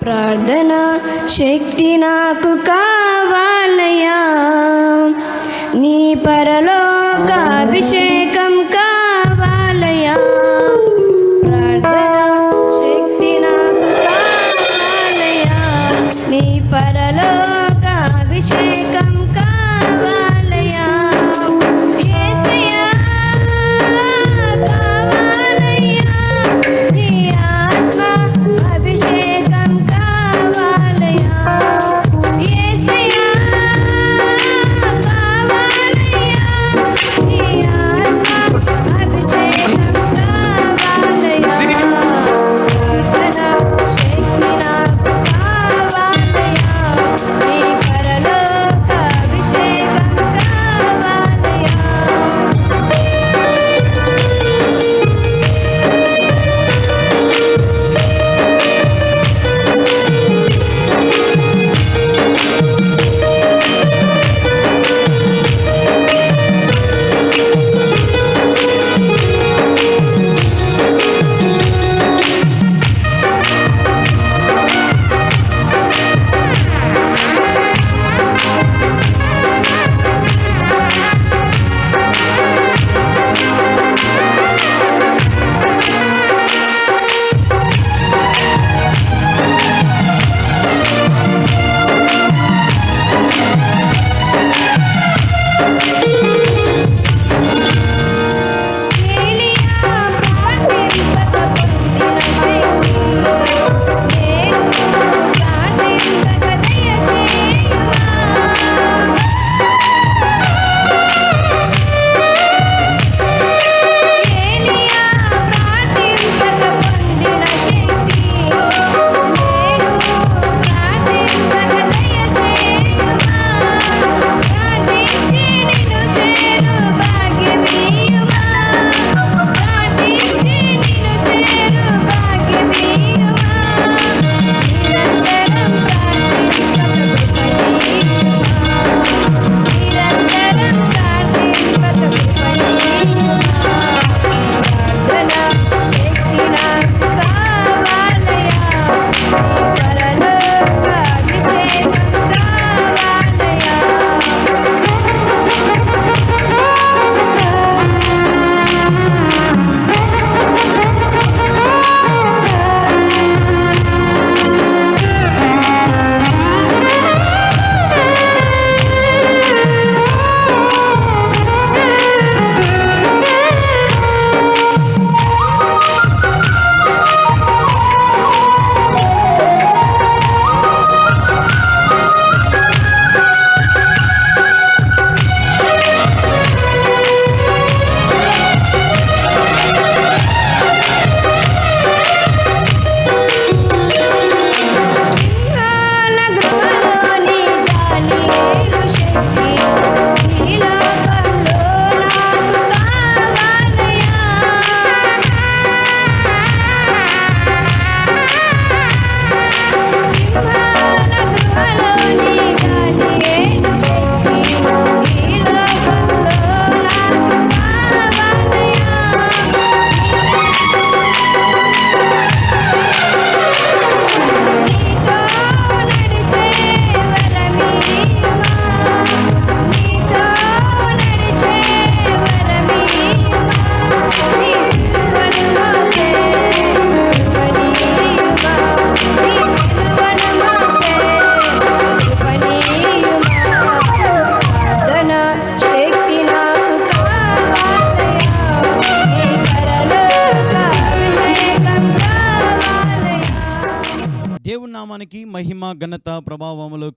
ప్రార్థన శక్తి నాకు కావాలయా నీ పరలోక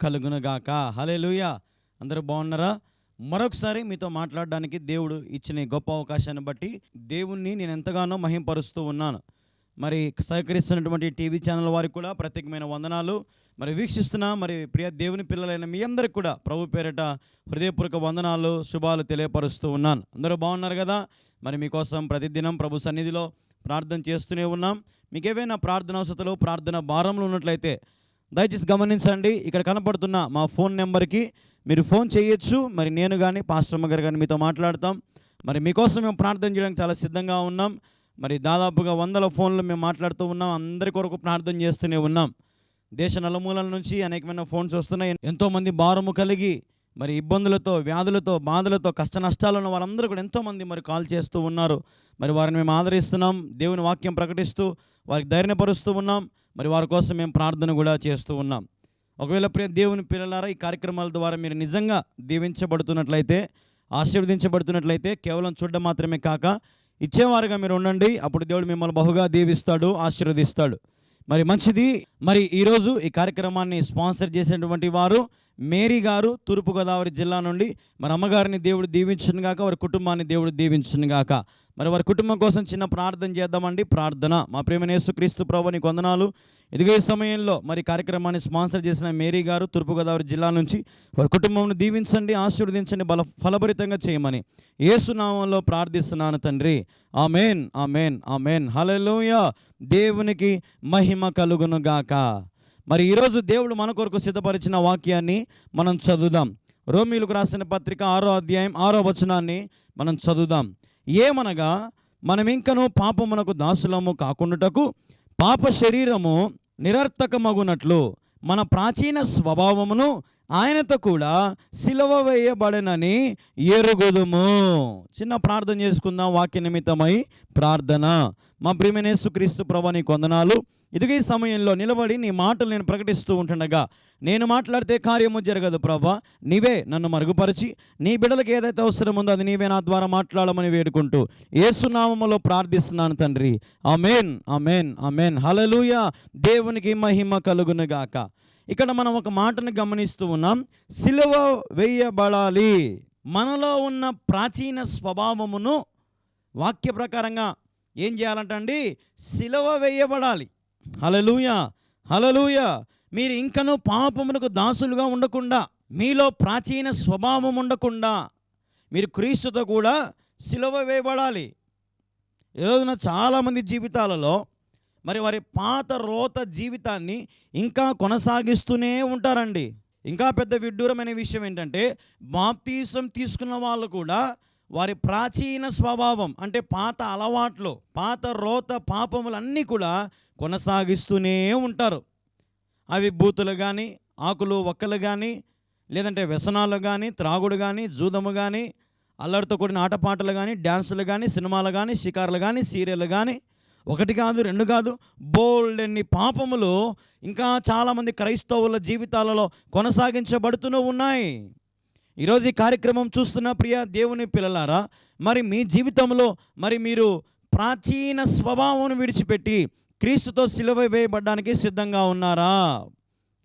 కలుగునగాక. హలే లూయ అందరూ బాగున్నారా? మరొకసారి మీతో మాట్లాడడానికి దేవుడు ఇచ్చిన గొప్ప అవకాశాన్ని బట్టి దేవుణ్ణి నేను ఎంతగానో మహింపరుస్తూ ఉన్నాను. మరి సహకరిస్తున్నటువంటి టీవీ ఛానల్ వారికి కూడా ప్రత్యేకమైన వందనాలు. మరి వీక్షిస్తున్న మరి ప్రియ దేవుని పిల్లలైన మీ అందరికి కూడా ప్రభు పేరిట హృదయపూర్వక వందనాలు శుభాలు తెలియపరుస్తూ ఉన్నాను. అందరూ బాగున్నారు కదా? మరి మీకోసం ప్రతిదినం ప్రభు సన్నిధిలో ప్రార్థన చేస్తూనే ఉన్నాం. మీకు ఏవైనా ప్రార్థన అవసరతలు ప్రార్థన భారంలో ఉన్నట్లయితే దయచేసి గమనించండి ఇక్కడ కనపడుతున్న మా ఫోన్ నెంబర్కి మీరు ఫోన్ చేయొచ్చు. మరి నేను కానీ పాస్టర్మ గారు కానీ మీతో మాట్లాడతాం. మరి మీకోసం మేము ప్రార్థన చేయడానికి చాలా సిద్ధంగా ఉన్నాం. మరి దాదాపుగా వందల ఫోన్లు మేము మాట్లాడుతూ ఉన్నాం. అందరి కొరకు ప్రార్థన చేస్తూనే ఉన్నాం. దేశ నలుమూలల నుంచి అనేకమైన ఫోన్స్ వస్తున్నాయి. ఎంతోమంది భారము కలిగి మరి ఇబ్బందులతో వ్యాధులతో బాధలతో కష్ట నష్టాలు ఉన్న వారందరూ కూడా ఎంతోమంది మరి కాల్ చేస్తూ ఉన్నారు. మరి వారిని మేము ఆదరిస్తున్నాం. దేవుని వాక్యం ప్రకటిస్తూ వారికి ధైర్యపరుస్తూ ఉన్నాం. మరి వారి కోసం మేము ప్రార్థన కూడా చేస్తూ ఉన్నాం. ఒకవేళ ప్రియ దేవుని పిల్లలారా ఈ కార్యక్రమాల ద్వారా మీరు నిజంగా దీవించబడుతున్నట్లయితే ఆశీర్వదించబడుతున్నట్లయితే కేవలం చూడడం మాత్రమే కాక ఇచ్చేవారుగా మీరు ఉండండి. అప్పుడు దేవుడు మిమ్మల్ని బహుగా దీవిస్తాడు ఆశీర్వదిస్తాడు. మరి మంచిది. మరి ఈరోజు ఈ కార్యక్రమాన్ని స్పాన్సర్ చేసినటువంటి వారు మేరీ గారు తూర్పుగోదావరి జిల్లా నుండి. మరి అమ్మగారిని దేవుడు దీవించును గాక వారి కుటుంబాన్ని దేవుడు దీవించును గాక. మరి వారి కుటుంబం కోసం చిన్న ప్రార్థన చేద్దామండి. ప్రార్థన. మా ప్రేమనేసు క్రీస్తు ప్రభు నీకు వందనాలు. ఇదిగే సమయంలో మరి కార్యక్రమాన్ని స్పాన్సర్ చేసిన మేరీ గారు తూర్పుగోదావరి జిల్లా నుంచి. వారి కుటుంబంను దీవించండి ఆశీర్వదించండి బల ఫలభరితంగా చేయమని ఏసునామంలో ప్రార్థిస్తున్నాను తండ్రి. ఆ మేన్ ఆ మేన్ ఆ మేన్ హలోయా దేవునికి మహిమ కలుగును గాక. మరి ఈరోజు దేవుడు మన కొరకు సిద్ధపరిచిన వాక్యాన్ని మనం చదువుదాం రోమిలకు రాసిన పత్రిక ఆరో అధ్యాయం ఆరో వచనాన్ని మనం చదువుదాం ఏమనగా మనం ఇంకనూ పాపమునకు దాసులము కాకుండాటకు పాప శరీరము నిరర్థకమగునట్లు మన ప్రాచీన స్వభావమును ఆయనతో కూడా సిలవ వేయబడనని ఎరుగుదుము. చిన్న ప్రార్థన చేసుకుందాం వాక్య నిమిత్తమై ప్రార్థన. మా ప్రియమైన క్రీస్తు ప్రభా నీ కొందనాలు ఇదిగే సమయంలో నిలబడి నీ మాటలు నేను ప్రకటిస్తూ ఉంటుండగా నేను మాట్లాడితే కార్యము జరగదు ప్రభా. నీవే నన్ను మరుగుపరిచి నీ బిడలకు ఏదైతే అవసరం ఉందో అది నీవే నా ద్వారా మాట్లాడమని వేడుకుంటూ ఏసునామములో ప్రార్థిస్తున్నాను తండ్రి. అమెన్ అమెన్ అమెన్ హలలుయ దేవునికి మహిమ కలుగునుగాక. ఇక్కడ మనం ఒక మాటను గమనిస్తూ ఉన్నాం. సిలువ వేయబడాలి. మనలో ఉన్న ప్రాచీన స్వభావమును వాక్య ప్రకారంగా ఏం చేయాలంటండి సిలువ వేయబడాలి. హలలుయ హలలుయ మీరు ఇంకనూ పాపమునకు దాసులుగా ఉండకుండా మీలో ప్రాచీన స్వభావం ఉండకుండా మీరు క్రీస్తుతో కూడా సిలువ వేయబడాలి. ఈరోజున రోజున చాలామంది జీవితాలలో మరి వారి పాత రోత జీవితాన్ని ఇంకా కొనసాగిస్తూనే ఉంటారండి. ఇంకా పెద్ద విడ్డూరమైన విషయం ఏంటంటే బాప్తీసం తీసుకున్న వాళ్ళు కూడా వారి ప్రాచీన స్వభావం అంటే పాత అలవాట్లు పాత రోత పాపములన్నీ కూడా కొనసాగిస్తూనే ఉంటారు. అవి బూతులు కానీ ఆకులు ఒక్కలు కానీ లేదంటే వ్యసనాలు కానీ త్రాగుడు కానీ జూదము కానీ అల్లరితో కూడిన ఆటపాటలు కానీ డ్యాన్సులు కానీ సినిమాలు కానీ షికారులు కానీ సీరియల్ కానీ ఒకటి కాదు రెండు కాదు బోల్డ్ ఎన్ని పాపములు ఇంకా చాలామంది క్రైస్తవుల జీవితాలలో కొనసాగించబడుతూనే ఉన్నాయి. ఈరోజు ఈ కార్యక్రమం చూస్తున్న ప్రియ దేవుని పిల్లలారా మరి మీ జీవితంలో మరి మీరు ప్రాచీన స్వభావం విడిచిపెట్టి క్రీస్తుతో సిలువ వేయబడ్డానికి సిద్ధంగా ఉన్నారా?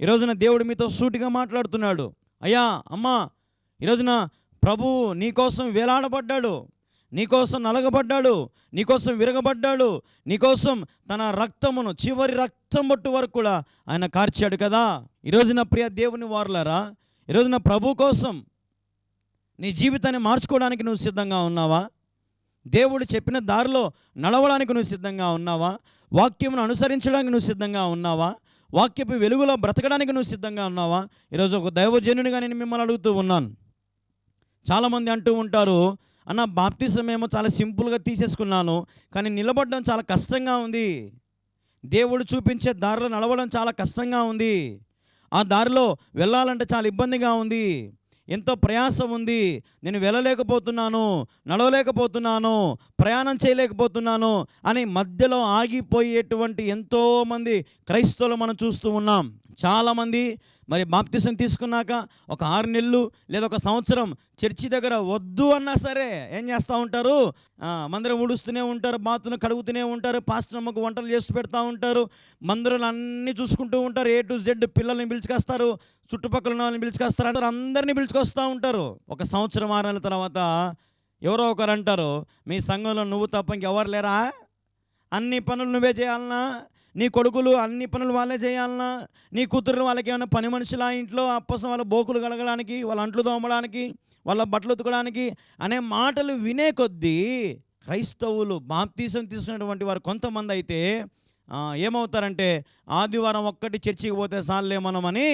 ఈరోజున దేవుడు మీతో సూటిగా మాట్లాడుతున్నాడు. అయ్యా అమ్మా ఈరోజున ప్రభువు నీకోసం వేలాడబడ్డాడు. నీకోసం నలగబడ్డాడు నీకోసం విరగబడ్డాడు నీకోసం తన రక్తమును చివరి రక్తం బొట్టు వరకు కూడా ఆయన కార్చాడు కదా. ఈరోజున ప్రియ దేవుని వారులారా ఈరోజున ప్రభు కోసం నీ జీవితాన్ని మార్చుకోవడానికి నువ్వు సిద్ధంగా ఉన్నావా? దేవుడు చెప్పిన దారిలో నడవడానికి నువ్వు సిద్ధంగా ఉన్నావా? వాక్యమును అనుసరించడానికి నువ్వు సిద్ధంగా ఉన్నావా? వాక్యపు వెలుగులో బ్రతకడానికి నువ్వు సిద్ధంగా ఉన్నావా? ఈరోజు ఒక దైవజనునిగా నేను మిమ్మల్ని అడుగుతూ ఉన్నాను. చాలామంది అంటూ ఉంటారు అన్న బాప్టిజం ఏమో చాలా సింపుల్గా తీసేసుకున్నాను కానీ నిలబడడం చాలా కష్టంగా ఉంది. దేవుడు చూపించే దారిలో నడవడం చాలా కష్టంగా ఉంది. ఆ దారిలో వెళ్ళాలంటే చాలా ఇబ్బందిగా ఉంది. ఎంతో ప్రయాసం ఉంది. నేను వెళ్ళలేకపోతున్నాను నడవలేకపోతున్నాను ప్రయాణం చేయలేకపోతున్నాను అని మధ్యలో ఆగిపోయేటువంటి ఎంతోమంది క్రైస్తవులు మనం చూస్తూ ఉన్నాం. చాలామంది మరి బాప్తిసం తీసుకున్నాక ఒక ఆరు నెలలు లేదా ఒక సంవత్సరం చర్చి దగ్గర వద్దు అన్నా సరే ఏం చేస్తూ ఉంటారు? మందిరం ఊడుస్తూనే ఉంటారు బాతును కడుగుతూనే ఉంటారు పాస్టర్ అమ్మకు వంటలు చేసి పెడతా ఉంటారు మందిరాలు అన్నీ చూసుకుంటూ ఉంటారు ఏ టు జెడ్ పిల్లల్ని పిలుచుకొస్తారు చుట్టుపక్కల ఉన్న వాళ్ళని పిలుచుకొస్తారు అంటారు అందరినీ పిలుచుకొస్తూ ఉంటారు. ఒక సంవత్సరం ఆరు నెలల తర్వాత ఎవరో ఒకరు అంటారు మీ సంఘంలో నువ్వు తప్ప ఇంకెవరు లేరా? అన్ని పనులు నువ్వే చేయాలన్నా నీ కొడుకులు అన్ని పనులు వాళ్ళే చేయాలన్నా నీ కూతురు వాళ్ళకి ఏమైనా పని మనుషుల ఇంట్లో అప్పసం వాళ్ళ బోకులు కడగడానికి వాళ్ళ అంట్లు తోమడానికి వాళ్ళ బట్టలు ఉతకడానికి అనే మాటలు వినే కొద్దీ క్రైస్తవులు బాప్తీసం తీసుకున్నటువంటి వారు కొంతమంది అయితే ఏమవుతారంటే ఆదివారం ఒక్కటి చర్చికి పోతే సాల్లే మనమని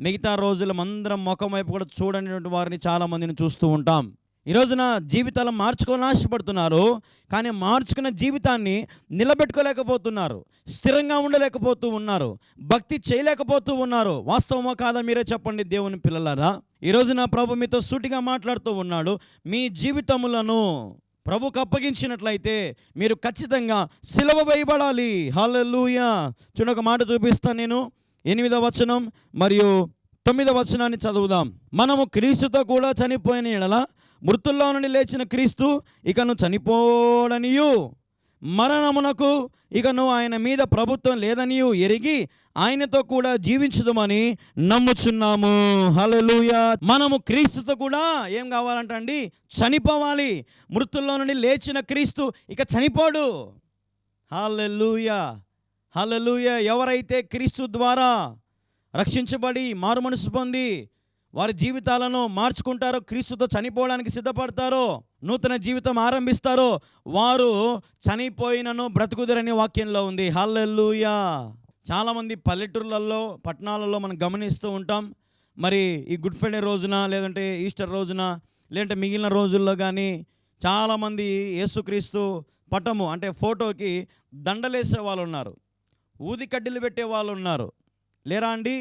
మిగతా రోజులు అందరం ముఖం వైపు కూడా చూడనటువంటి వారిని చాలామందిని చూస్తూ ఉంటాం. ఈ రోజున జీవితాలు మార్చుకోవాలని ఆశపడుతున్నారు కానీ మార్చుకున్న జీవితాన్ని నిలబెట్టుకోలేకపోతున్నారు స్థిరంగా ఉండలేకపోతూ ఉన్నారు భక్తి చేయలేకపోతూ ఉన్నారు. వాస్తవమా కాదా మీరే చెప్పండి దేవుని పిల్లలారా? ఈ రోజున ప్రభు మీతో సూటిగా మాట్లాడుతూ ఉన్నాడు మీ జీవితములను ప్రభుకు అప్పగించినట్లయితే మీరు ఖచ్చితంగా సిలవ వేయబడాలి. హల్లెలూయా. చూడ ఒక మాట చూపిస్తాను నేను. ఎనిమిదవ వచనం మరియు తొమ్మిదవ వచనాన్ని చదువుదాం. మనము క్రీస్తుతో కూడా చనిపోయిన ఎడల మృతుల్లో నుండి లేచిన క్రీస్తు ఇకను చనిపోడనియు. మరణమునకు ఇకను ఆయన మీద ప్రభుత్వం లేదనియు ఎరిగి ఆయనతో కూడా జీవించుదామని నమ్ముచున్నాము. హలలుయా మనము క్రీస్తుతో కూడా ఏం కావాలంటండి? చనిపోవాలి. మృతుల్లో నుండి లేచిన క్రీస్తు ఇక చనిపోడు. హలలుయా హల్లెలూయా. ఎవరైతే క్రీస్తు ద్వారా రక్షించబడి మారు మనసు పొంది వారి జీవితాలను మార్చుకుంటారో క్రీస్తుతో చనిపోవడానికి సిద్ధపడతారో నూతన జీవితం ఆరంభిస్తారో వారు చనిపోయినను బ్రతుకుదరని వాక్యంలో ఉంది. హల్లెల్లుయా చాలామంది పల్లెటూర్లలో పట్టణాలలో మనం గమనిస్తూ ఉంటాం. మరి ఈ గుడ్ ఫ్రైడే రోజున లేదంటే ఈస్టర్ రోజున లేదంటే మిగిలిన రోజుల్లో కానీ చాలామంది యేసుక్రీస్తు పటము అంటే ఫోటోకి దండలేసే వాళ్ళు ఉన్నారు ఊది కడ్డీలు పెట్టే వాళ్ళు ఉన్నారు లేరా అండి?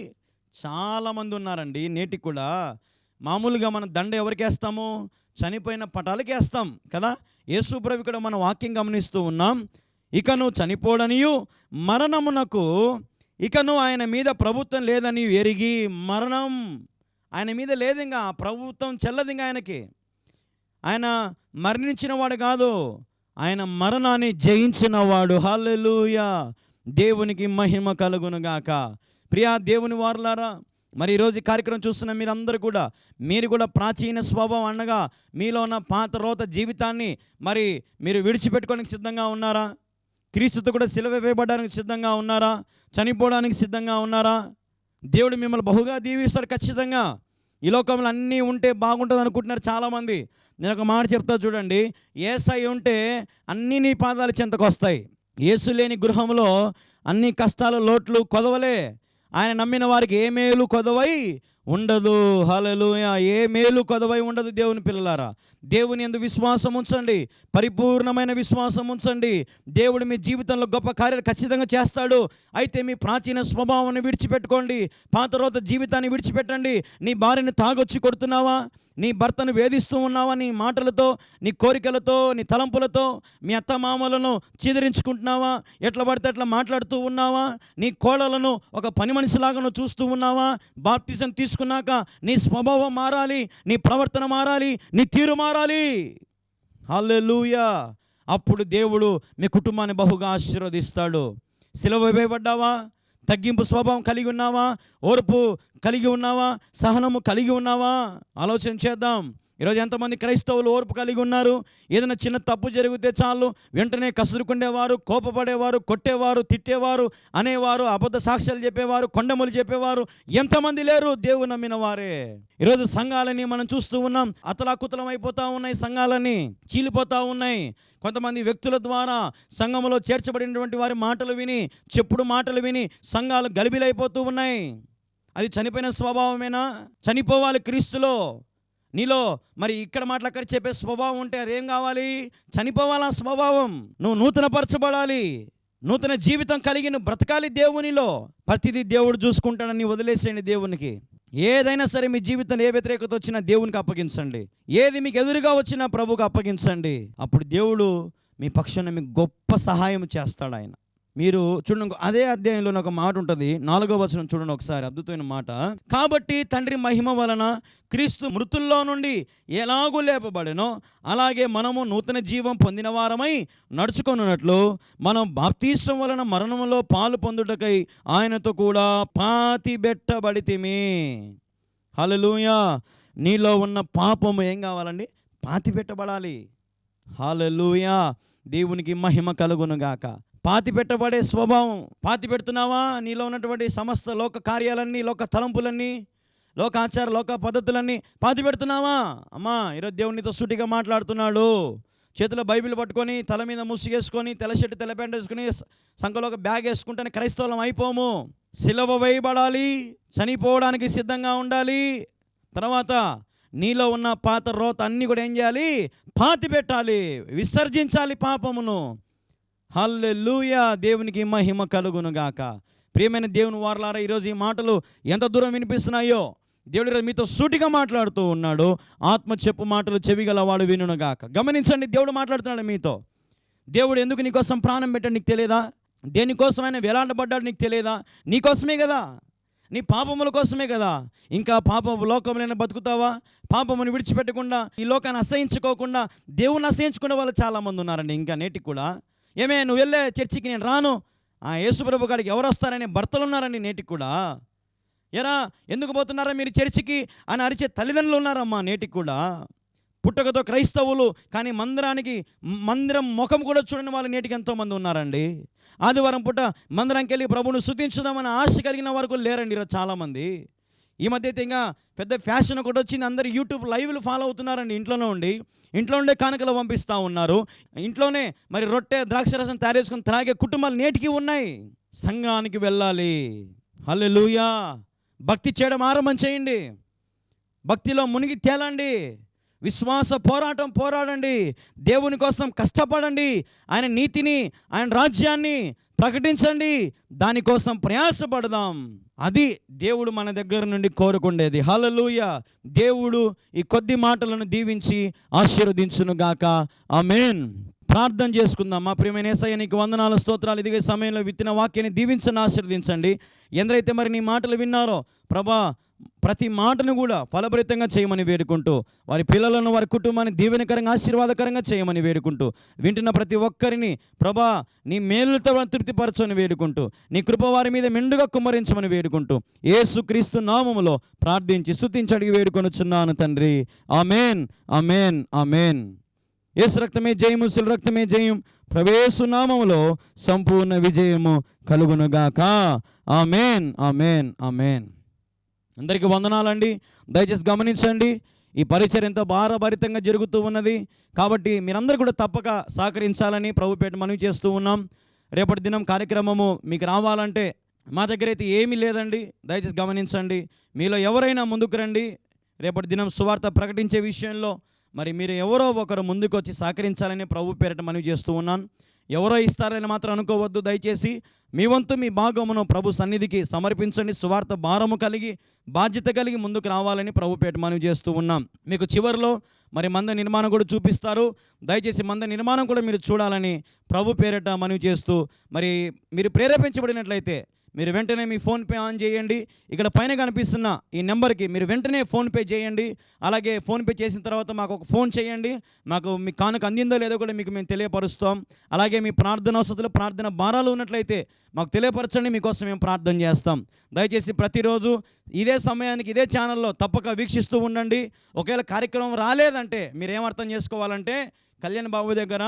చాలామంది ఉన్నారండి నేటికి కూడా. మామూలుగా మనం దండ ఎవరికేస్తాము? చనిపోయిన పటాలకేస్తాం కదా? యేసు ఇక్కడ మనం వాక్యం గమనిస్తూ ఉన్నాం. ఇకను చనిపోడనియు మరణమునకు ఇకను ఆయన మీద ప్రభుత్వం లేదని ఎరిగి మరణం ఆయన మీద లేదు ఇంకా ప్రభుత్వం చెల్లదు ఇంకా ఆయనకి. ఆయన మరణించిన వాడు కాదు ఆయన మరణాన్ని జయించినవాడు. హల్లెలూయా! దేవునికి మహిమ కలుగునుగాక. ప్రియా దేవుని వారులారా మరి ఈరోజు ఈ కార్యక్రమం చూస్తున్న మీరందరూ కూడా మీరు కూడా ప్రాచీన స్వభావం అనగా మీలో ఉన్న పాత రోత జీవితాన్ని మరి మీరు విడిచిపెట్టుకోవడానికి సిద్ధంగా ఉన్నారా? క్రీస్తుతో కూడా సిలువ వేయబడడానికి సిద్ధంగా ఉన్నారా? చనిపోవడానికి సిద్ధంగా ఉన్నారా? దేవుడు మిమ్మల్ని బహుగా దీవిస్తాడు ఖచ్చితంగా. ఈ లోకంలో అన్నీ ఉంటే బాగుంటుంది అనుకుంటున్నారు చాలామంది. నేను ఒక మాట చెప్తా చూడండి ఏసై ఉంటే అన్నీ నీ పాదాలు చెంతకు వస్తాయి. ఏసు లేని గృహంలో అన్ని కష్టాలు లోట్లు కొదవలే. ఆయన నమ్మిన వారికి ఏ మేలు కొదవై ఉండదు. హలలుయ ఏ మేలు కొదవై ఉండదు దేవుని పిల్లలారా. దేవుని ఎందు విశ్వాసం ఉంచండి. పరిపూర్ణమైన విశ్వాసం ఉంచండి. దేవుడు మీ జీవితంలో గొప్ప కార్యాలు ఖచ్చితంగా చేస్తాడు. అయితే మీ ప్రాచీన స్వభావాన్ని విడిచిపెట్టుకోండి. పాత రోత జీవితాన్ని విడిచిపెట్టండి. నీ భార్యని తాగొచ్చి కొడుతున్నావా? నీ భర్తను వేధిస్తూ ఉన్నావా నీ మాటలతో నీ కోరికలతో నీ తలంపులతో? మీ అత్తమామలను చీదరించుకుంటున్నావా? ఎట్లా పడితే అట్లా మాట్లాడుతూ ఉన్నావా? నీ కోడలను ఒక పని మనిషిలాగా నువ్వు చూస్తూ ఉన్నావా? బాప్తిజం తీసుకున్నాక నీ స్వభావం మారాలి నీ ప్రవర్తన మారాలి నీ తీరు మారాలి. హల్లెలూయా! అప్పుడు దేవుడు మీ కుటుంబాన్ని బహుగా ఆశీర్వదిస్తాడు. సిలువ వేయబడ్డావా? తగ్గింపు స్వభావం కలిగి ఉన్నావా? ఓర్పు కలిగి ఉన్నావా? సహనము కలిగి ఉన్నావా? ఆలోచన చేద్దాం. ఈరోజు ఎంతమంది క్రైస్తవులు ఓర్పు కలిగి ఉన్నారు? ఏదైనా చిన్న తప్పు జరిగితే చాలు వెంటనే కసురుకుండేవారు కోపపడేవారు కొట్టేవారు తిట్టేవారు అనేవారు అబద్ధ సాక్ష్యాలు చెప్పేవారు కొండములు చెప్పేవారు ఎంతమంది లేరు? దేవుడు నమ్మిన వారే. ఈరోజు సంఘాలని మనం చూస్తూ ఉన్నాం. అతలాకుతలం అయిపోతూ ఉన్నాయి సంఘాలని చీలిపోతూ ఉన్నాయి. కొంతమంది వ్యక్తుల ద్వారా సంఘంలో చేర్చబడినటువంటి వారి మాటలు విని చెప్పుడు మాటలు విని సంఘాలు గలిబిలైపోతూ ఉన్నాయి. అది చనిపోయిన స్వభావమేనా? చనిపోవాలి క్రీస్తులో. నీలో మరి ఇక్కడ మాటలు అక్కడ చెప్పే స్వభావం ఉంటే అదేం కావాలి? చనిపోవాలా స్వభావం? నువ్వు నూతనపరచబడాలి. నూతన జీవితం కలిగి నువ్వు బ్రతకాలి దేవునిలో. ప్రతిదీ దేవుడు చూసుకుంటాడని వదిలేసేయండి దేవునికి. ఏదైనా సరే మీ జీవితంలో ఏ వ్యతిరేకత వచ్చినా దేవునికి అప్పగించండి. ఏది మీకు ఎదురుగా వచ్చినా ప్రభువుకి అప్పగించండి. అప్పుడు దేవుడు మీ పక్షాన మీకు గొప్ప సహాయం చేస్తాడు ఆయన. మీరు చూడండి అదే అధ్యాయంలో ఒక మాట ఉంటుంది. నాలుగో వచనం చూడండి ఒకసారి అద్భుతమైన మాట. కాబట్టి తండ్రి మహిమ వలన క్రీస్తు మృతుల్లో నుండి ఎలాగూ లేపబడెనో అలాగే మనము నూతన జీవం పొందిన వారమై నడుచుకొనున్నట్లు మనం బాప్తీసం వలన మరణంలో పాలు పొందుటకై ఆయనతో కూడా పాతి హలలుయా నీలో ఉన్న పాపము ఏం కావాలండి? పాతి పెట్టబడాలి. దేవునికి మహిమ కలుగునుగాక. పాతి పెట్టబడే స్వభావం. పాతి పెడుతున్నావా నీలో ఉన్నటువంటి సమస్త లోక కార్యాలన్నీ లోక తలంపులన్నీ లోక ఆచార లోక పద్ధతులన్నీ పాతి పెడుతున్నావా అమ్మా ఈరోజు దేవునితో సూటిగా మాట్లాడుతున్నాడు. చేతిలో బైబిల్ పట్టుకొని తల మీద ముసుగేసుకొని తెల్ల షర్టు తెల్ల ప్యాంట్ వేసుకొని సంఖలో ఒక బ్యాగ్ వేసుకుంటేనే క్రైస్తవులం అయిపోము. సిలవ వేయబడాలి చనిపోవడానికి సిద్ధంగా ఉండాలి. తర్వాత నీలో ఉన్న పాత రోత అన్నీ కూడా ఏం చేయాలి? పాతి పెట్టాలి విసర్జించాలి పాపమును. హల్లెలూయా. దేవునికి మహిమ కలుగును గాక ప్రియమైన దేవుని వారలారా ఈరోజు ఈ మాటలు ఎంత దూరం వినిపిస్తున్నాయో దేవుడు మీతో సూటిగా మాట్లాడుతూ ఉన్నాడు. ఆత్మ చెప్పు మాటలు చెవిగలవాడు వినును గాక గమనించండి దేవుడు మాట్లాడుతున్నాడు మీతో. దేవుడు ఎందుకు నీకోసం ప్రాణం పెట్టాడు నీకు తెలియదా? దేనికోసం ఆయన వేలాడబడ్డాడు నీకు తెలియదా? నీకోసమే కదా. నీ పాపముల కోసమే కదా. ఇంకా పాపం లోకంలోనే బతుకుతావా? పాపమును విడిచిపెట్టకుండా ఈ లోకాన్ని అసహించుకోకుండా దేవుని అసహించుకునే వాళ్ళు చాలామంది ఉన్నారండి. ఇంకా నేటికి కూడా ఏమే నువ్వు వెళ్ళే చర్చికి నేను రాను. ఆ యేసుప్రభు గారికి ఎవరు వస్తారని భర్తలు ఉన్నారండి నేటికి కూడా. ఎరా ఎందుకు పోతున్నారా మీరు చర్చికి అని అరిచే తల్లిదండ్రులు ఉన్నారమ్మా నేటికి కూడా. పుట్టకతో క్రైస్తవులు కానీ మందిరానికి మందిరం ముఖం కూడా చూడని వాళ్ళు నేటికి ఎంతోమంది ఉన్నారండి. ఆదివారం పూట మందిరానికి వెళ్ళి ప్రభువును శుతించుదామని ఆశ కలిగిన వరకు లేరండి ఈరోజు చాలామంది. ఈ మధ్య అయితే ఇంకా పెద్ద ఫ్యాషన్ ఒకటి వచ్చింది. అందరు యూట్యూబ్ లైవ్లు ఫాలో అవుతున్నారండి. ఇంట్లోనే ఉండి ఇంట్లో ఉండే కానుకలు పంపిస్తూ ఉన్నారు. ఇంట్లోనే మరి రొట్టె ద్రాక్ష రసం తయారు చేసుకుని త్రాగే కుటుంబాలు నేటికి ఉన్నాయి. సంఘానికి వెళ్ళాలి. హల్లెలూయా. భక్తి చేయడం ఆరంభం చేయండి. భక్తిలో మునిగి తేలండి. విశ్వాస పోరాటం పోరాడండి. దేవుని కోసం కష్టపడండి. ఆయన నీతిని ఆయన రాజ్యాన్ని ప్రకటించండి. దానికోసం ప్రయాసపడదాం. అది దేవుడు మన దగ్గర నుండి కోరుకుండేది. హలలుయ దేవుడు ఈ కొద్ది మాటలను దీవించి ఆశీర్వదించును గాక ప్రార్థన చేసుకుందాం మా ప్రియమైన ఏసయ్య నీకు వందనాలు స్తోత్రాలు. ఇదిగే సమయంలో విత్తిన వాక్యాన్ని దీవించని ఆశీర్వదించండి. ఎందరైతే మరి నీ మాటలు విన్నారో ప్రభా ప్రతి మాటను కూడా ఫలభరితంగా చేయమని వేడుకుంటూ వారి పిల్లలను వారి కుటుంబాన్ని దీవెనకరంగా ఆశీర్వాదకరంగా చేయమని వేడుకుంటూ వింటున్న ప్రతి ఒక్కరిని ప్రభా నీ మేలుతో తృప్తిపరచని వేడుకుంటూ నీ కృప వారి మీద మెండుగా కుమ్మరించమని వేడుకుంటూ ఏసుక్రీస్తు నామములో ప్రార్థించి స్తుతించి అడిగి వేడుకొనుచున్నాను తండ్రి. Amen amen amen. యేసు రక్తమే జయము శిల రక్తమే జయం ప్రవేశునామములో సంపూర్ణ విజయము కలుగునుగాక. Amen amen amen. అందరికీ వందనాలండి. దయచేసి గమనించండి. ఈ పరిచయం ఎంతో భారభరితంగా జరుగుతూ ఉన్నది. కాబట్టి మీరందరూ కూడా తప్పక సహకరించాలని ప్రభుపేట మనవి చేస్తూ ఉన్నాం. రేపటి దినం కార్యక్రమము మీకు రావాలంటే మా దగ్గర అయితే ఏమీ లేదండి. దయచేసి గమనించండి. మీలో ఎవరైనా ముందుకు రండి. రేపటి దినం సువార్త ప్రకటించే విషయంలో మరి మీరు ఎవరో ఒకరు ముందుకు వచ్చి సహకరించాలని ప్రభు పేరిట మనవి చేస్తూ ఉన్నాను. ఎవరో ఇస్తారని మాత్రం అనుకోవద్దు. దయచేసి మీ వంతు మీ భాగమును ప్రభు సన్నిధికి సమర్పించండి. సువార్త భారము కలిగి బాధ్యత కలిగి ముందుకు రావాలని ప్రభు పేట మనవి చేస్తూ ఉన్నాం. మీకు చివరిలో మరి మంద నిర్మాణం కూడా చూపిస్తారు. దయచేసి మంద నిర్మాణం కూడా మీరు చూడాలని ప్రభు పేరిట మనవి చేస్తూ మరి మీరు ప్రేరేపించబడినట్లయితే మీరు వెంటనే మీ ఫోన్పే ఆన్ చేయండి. ఇక్కడ పైన కనిపిస్తున్న ఈ నెంబర్కి మీరు వెంటనే ఫోన్పే చేయండి. అలాగే ఫోన్పే చేసిన తర్వాత మాకు ఒక ఫోన్ చేయండి. మాకు మీ కానుక అందిందో లేదో కూడా మీకు మేము తెలియపరుస్తాం. అలాగే మీ ప్రార్థన వసతులు ప్రార్థన భారాలు ఉన్నట్లయితే మాకు తెలియపరచండి. మీకోసం మేము ప్రార్థన చేస్తాం. దయచేసి ప్రతిరోజు ఇదే సమయానికి ఇదే ఛానల్లో తప్పక వీక్షిస్తూ ఉండండి. ఒకవేళ కార్యక్రమం రాలేదంటే మీరు అర్థం చేసుకోవాలంటే కళ్యాణ్ బాబు దగ్గర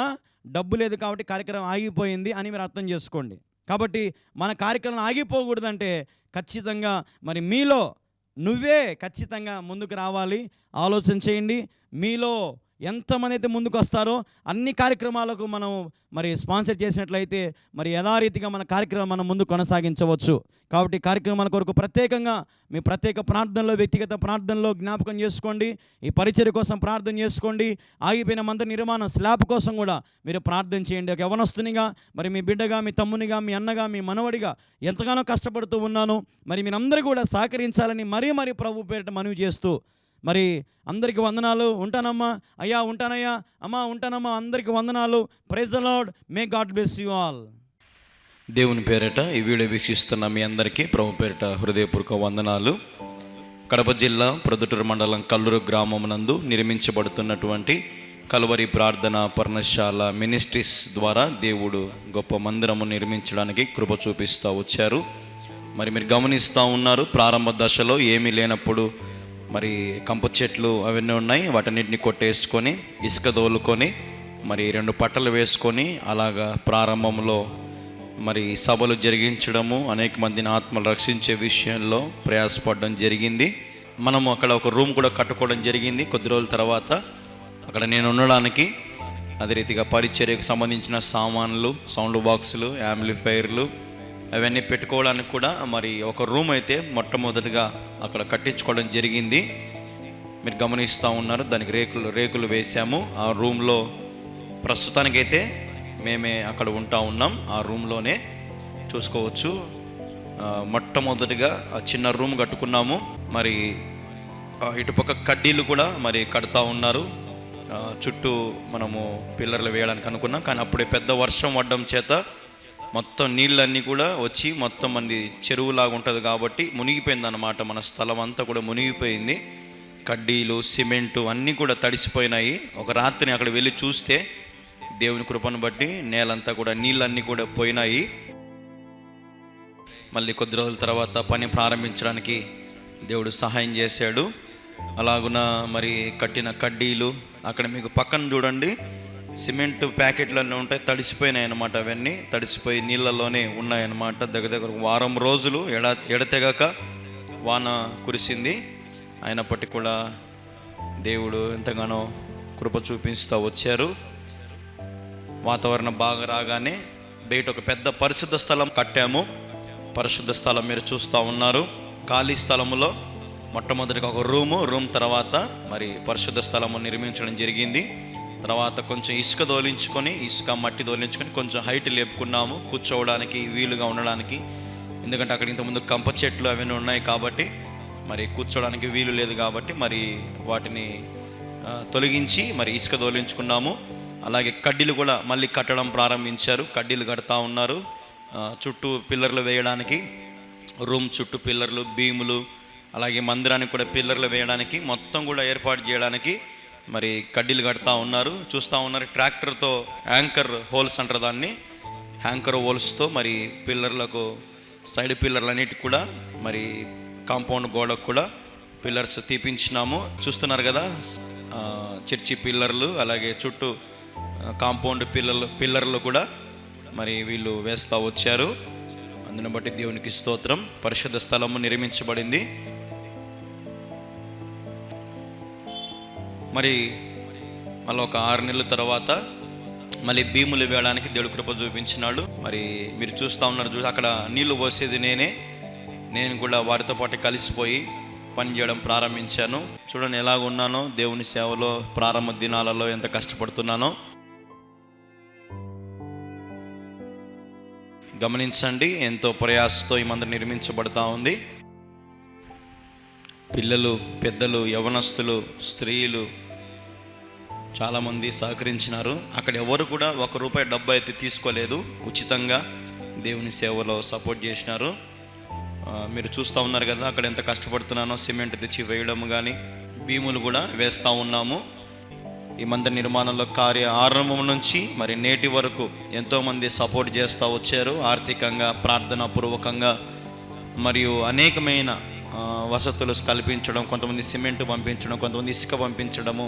డబ్బు లేదు కాబట్టి కార్యక్రమం ఆగిపోయింది అని మీరు అర్థం చేసుకోండి. కాబట్టి మన కార్యక్రమం ఆగిపోకూడదంటే ఖచ్చితంగా మరి మీలో నువ్వే ఖచ్చితంగా ముందుకు రావాలి. ఆలోచన చేయండి. మీలో ఎంతమంది ముందుకు వస్తారో అన్ని కార్యక్రమాలకు మనం మరి స్పాన్సర్ చేసినట్లయితే మరి యథారీతిగా మన కార్యక్రమం మనం ముందు కొనసాగించవచ్చు. కాబట్టి కార్యక్రమాల కొరకు ప్రత్యేకంగా మీ ప్రత్యేక ప్రార్థనలో వ్యక్తిగత ప్రార్థనలో జ్ఞాపకం చేసుకోండి. ఈ పరిచయ కోసం ప్రార్థన చేసుకోండి. ఆగిపోయిన మంద నిర్మాణం స్లాబ్ కోసం కూడా మీరు ప్రార్థన చేయండి. ఒక యవనస్తునిగా మరి మీ బిడ్డగా మీ తమ్మునిగా మీ అన్నగా మీ మనవడిగా ఎంతగానో కష్టపడుతూ ఉన్నాను. మరి మీరందరూ కూడా సహకరించాలని మరీ మరీ ప్రభు పేరిట మనవి చేస్తూ మరి అందరికి వందనాలు. ఉంటానమ్మా. అయ్యా ఉంటానయ్యా. అమ్మా ఉంటానమ్మా. అందరికి వందనాలు. Praise Lord may God bless you all దేవుని పేరిట ఈ వీడియో వీక్షిస్తున్న మీ అందరికీ ప్రభు పేరిట హృదయపూర్వక వందనాలు. కడప జిల్లా ప్రొద్దుటూరు మండలం కల్లూరు గ్రామమునందు నిర్మించబడుతున్నటువంటి కలువరి ప్రార్థన పర్ణశాల మినిస్ట్రీస్ ద్వారా దేవుడు గొప్ప మందిరము నిర్మించడానికి కృప చూపిస్తూ వచ్చారు. మరి మీరు గమనిస్తూ ఉన్నారు ప్రారంభ దశలో ఏమీ లేనప్పుడు మరి కంప చెట్లు అవన్నీ ఉన్నాయి. వాటన్నిటిని కొట్టేసుకొని ఇసుక దోలుకొని మరి రెండు పట్టలు వేసుకొని అలాగా ప్రారంభంలో మరి సభలు జరిగించడము అనేక మందిని ఆత్మలు రక్షించే విషయంలో ప్రయాసపడడం జరిగింది. మనము అక్కడ ఒక రూమ్ కూడా కట్టుకోవడం జరిగింది. కొద్ది రోజుల తర్వాత అక్కడ నేను ఉండడానికి అదే రీతిగా పరిచర్యకు సంబంధించిన సామాన్లు సౌండ్ బాక్సులు యాంప్లిఫైర్లు అవన్నీ పెట్టుకోవడానికి కూడా మరి ఒక రూమ్ అయితే మొట్టమొదటిగా అక్కడ కట్టించుకోవడం జరిగింది. మీరు గమనిస్తూ ఉన్నారు దానికి రేకులు రేకులు వేసాము ఆ రూమ్లో ప్రస్తుతానికైతే మేమే అక్కడ ఉంటా ఉన్నాం. ఆ రూమ్లోనే చూసుకోవచ్చు. మొట్టమొదటిగా ఆ చిన్న రూమ్ కట్టుకున్నాము. మరి ఇటుపక్క కడ్డీలు కూడా మరి కడతా ఉన్నారు. చుట్టూ మనము పిల్లర్లు వేయడానికి అనుకున్నాం. కానీ అప్పుడే పెద్ద వర్షం పడడం చేత మొత్తం నీళ్ళన్నీ కూడా వచ్చి మొత్తం మంది చెరువులాగా ఉంటుంది కాబట్టి మునిగిపోయింది అనమాట మన స్థలం అంతా కూడా మునిగిపోయింది. కడ్డీలు సిమెంటు అన్నీ కూడా తడిసిపోయినాయి. ఒక రాత్రిని అక్కడ వెళ్ళి చూస్తే దేవుని కృపను బట్టి నేలంతా కూడా నీళ్ళన్నీ కూడా పోయినాయి. మళ్ళీ కొద్ది రోజుల తర్వాత పని ప్రారంభించడానికి దేవుడు సహాయం చేశాడు. అలాగున మరి కట్టిన కడ్డీలు అక్కడ మీకు పక్కన చూడండి. సిమెంట్ ప్యాకెట్లు అన్నీ ఉంటాయి తడిసిపోయినాయి అన్నమాట అవన్నీ. తడిసిపోయి నీళ్ళలోనే ఉన్నాయన్నమాట. దగ్గర దగ్గర వారం రోజులు ఎడ ఎడతెగక వాన కురిసింది. అయినప్పటికీ కూడా దేవుడు ఎంతగానో కృప చూపిస్తూ వచ్చారు. వాతావరణం బాగా రాగానే బయట ఒక పెద్ద పరిశుద్ధ స్థలం కట్టాము. పరిశుద్ధ స్థలం మీరు చూస్తూ ఉన్నారు. ఖాళీ స్థలములో మొట్టమొదటిగా ఒక రూము రూమ్ తర్వాత మరి పరిశుద్ధ స్థలము నిర్మించడం జరిగింది. తర్వాత కొంచెం ఇసుక దోలించుకొని ఇసుక మట్టి దోలించుకొని కొంచెం హైట్ లేపుకున్నాము కూర్చోవడానికి వీలుగా ఉండడానికి. ఎందుకంటే అక్కడ ఇంతకుముందు కంప చెట్లు అవన్నీ ఉన్నాయి కాబట్టి మరి కూర్చోడానికి వీలు లేదు కాబట్టి మరి వాటిని తొలగించి మరి ఇసుక దోలించుకున్నాము. అలాగే కడ్డీలు కూడా మళ్ళీ కట్టడం ప్రారంభించారు. కడ్డీలు కడతా ఉన్నారు. చుట్టూ పిల్లర్లు వేయడానికి రూమ్ చుట్టూ పిల్లర్లు భీములు అలాగే మందిరానికి కూడా పిల్లర్లు వేయడానికి మొత్తం కూడా ఏర్పాటు చేయడానికి మరి కడ్డీలు కడతా ఉన్నారు. చూస్తూ ఉన్నారు ట్రాక్టర్తో యాంకర్ హోల్స్ అంటారు దాన్ని. యాంకర్ హోల్స్తో మరి పిల్లర్లకు సైడ్ పిల్లర్లన్నిటికి కూడా మరి కాంపౌండ్ గోడకు కూడా పిల్లర్స్ తీపించినాము. చూస్తున్నారు కదా చర్చి పిల్లర్లు అలాగే చుట్టూ కాంపౌండ్ పిల్లర్లు పిల్లర్లు కూడా మరి వీళ్ళు వేస్తూ వచ్చారు. అందుని బట్టి దేవునికి స్తోత్రం. పరిశుద్ధ స్థలము నిర్మించబడింది. మరి మళ్ళీ ఒక ఆరు నెలల తర్వాత మళ్ళీ భీములు వేయడానికి దేవుడు కృప చూపించినాడు. మరి మీరు చూస్తూ ఉన్నారు చూసి అక్కడ నీళ్ళు పోసేది నేనే. నేను కూడా వారితో పాటు కలిసిపోయి పని చేయడం ప్రారంభించాను. చూడండి ఎలాగ ఉన్నానో దేవుని సేవలో ప్రారంభ దినాలలో ఎంత కష్టపడుతున్నానో. గమనించండి ఎంతో ప్రయాసతో ఈ మందిరం నిర్మించబడతా ఉంది. పిల్లలు పెద్దలు యవనస్తులు స్త్రీలు చాలామంది సహకరించినారు. అక్కడ ఎవరు కూడా ఒక రూపాయి డబ్బు అయితే తీసుకోలేదు. ఉచితంగా దేవుని సేవలో సపోర్ట్ చేసినారు. మీరు చూస్తూ ఉన్నారు కదా అక్కడ ఎంత కష్టపడుతున్నానో సిమెంట్ తెచ్చి వేయడం కానీ భీములు కూడా వేస్తూ ఉన్నాము. ఈ మందిర నిర్మాణంలో కార్య ఆరంభం నుంచి మరి నేటి వరకు ఎంతోమంది సపోర్ట్ చేస్తూ వచ్చారు. ఆర్థికంగా ప్రార్థనా పూర్వకంగా మరియు అనేకమైన వసతులు కల్పించడం కొంతమంది సిమెంట్ పంపించడం కొంతమంది ఇసుక పంపించడము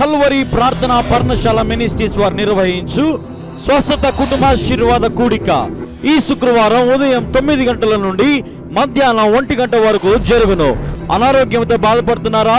కల్వరి ప్రార్థన పర్ణశాల మినిస్ట్రీస్ వారు నిర్వహించు స్వస్థత కుటుంబాశీర్వాద కూడిక. ఈ శుక్రవారం ఉదయం తొమ్మిది గంటల నుండి మధ్యాహ్నం ఒంటి గంట వరకు జరుగును. అనారోగ్యంతో బాధపడుతున్నారా?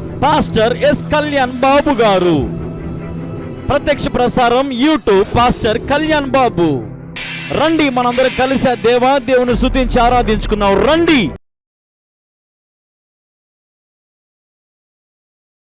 Pastor S Kalyan Babu garu. ప్రత్యక్ష ప్రసారం యూట్యూబ్ పాస్టర్ కళ్యాణ్ బాబు. రండి మనందరం కలిసి దేవా దేవుని శుతించి ఆరాధించుకున్నాం రండి.